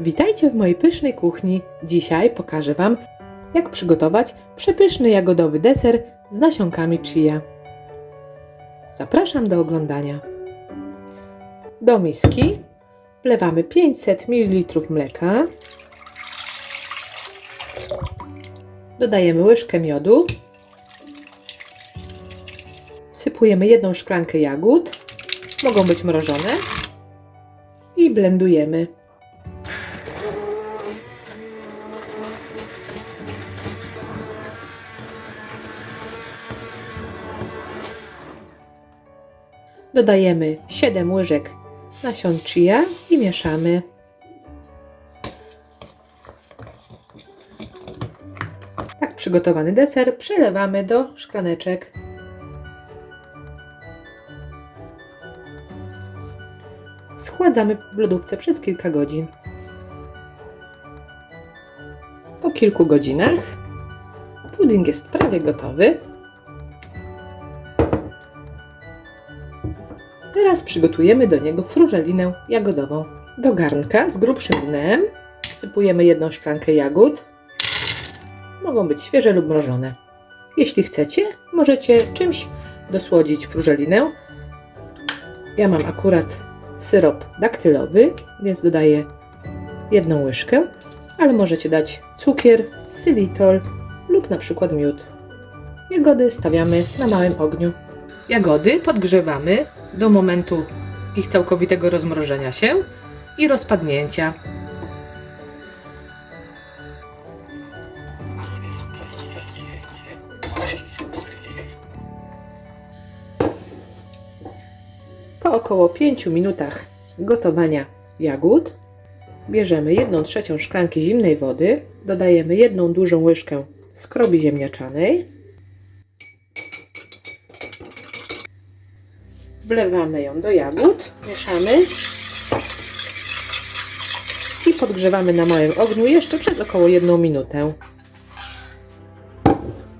Witajcie w mojej pysznej kuchni. Dzisiaj pokażę Wam, jak przygotować przepyszny jagodowy deser z nasionkami chia. Zapraszam do oglądania. Do miski wlewamy 500 ml mleka. Dodajemy łyżkę miodu. Wsypujemy jedną szklankę jagód. Mogą być mrożone. I blendujemy. Dodajemy 7 łyżek nasion chia i mieszamy. Tak przygotowany deser przelewamy do szklaneczek. Schładzamy w lodówce przez kilka godzin. Po kilku godzinach pudding jest prawie gotowy. Teraz przygotujemy do niego frużelinę jagodową. Do garnka z grubszym dnem wsypujemy jedną szklankę jagód. Mogą być świeże lub mrożone. Jeśli chcecie, możecie czymś dosłodzić frużelinę. Ja mam akurat syrop daktylowy, więc dodaję jedną łyżkę, ale możecie dać cukier, xylitol lub na przykład miód. Jagody stawiamy na małym ogniu. Jagody podgrzewamy do momentu ich całkowitego rozmrożenia się i rozpadnięcia. Po około 5 minutach gotowania jagód bierzemy 1 trzecią szklanki zimnej wody, dodajemy jedną dużą łyżkę skrobi ziemniaczanej, wlewamy ją do jagód, mieszamy i podgrzewamy na małym ogniu jeszcze przez około 1 minutę.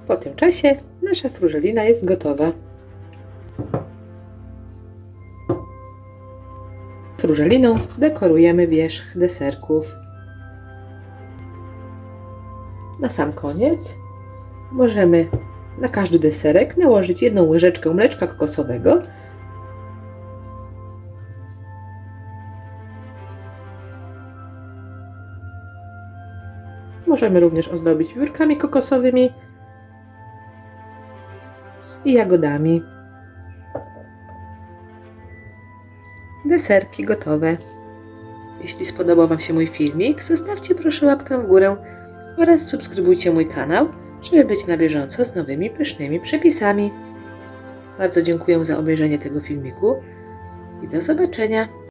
Po tym czasie nasza frużelina jest gotowa. Frużeliną dekorujemy wierzch deserków. Na sam koniec możemy na każdy deserek nałożyć jedną łyżeczkę mleczka kokosowego Możemy również ozdobić wiórkami kokosowymi i jagodami. Deserki gotowe. Jeśli spodobał Wam się mój filmik, zostawcie proszę łapkę w górę oraz subskrybujcie mój kanał, żeby być na bieżąco z nowymi pysznymi przepisami. Bardzo dziękuję za obejrzenie tego filmiku i do zobaczenia.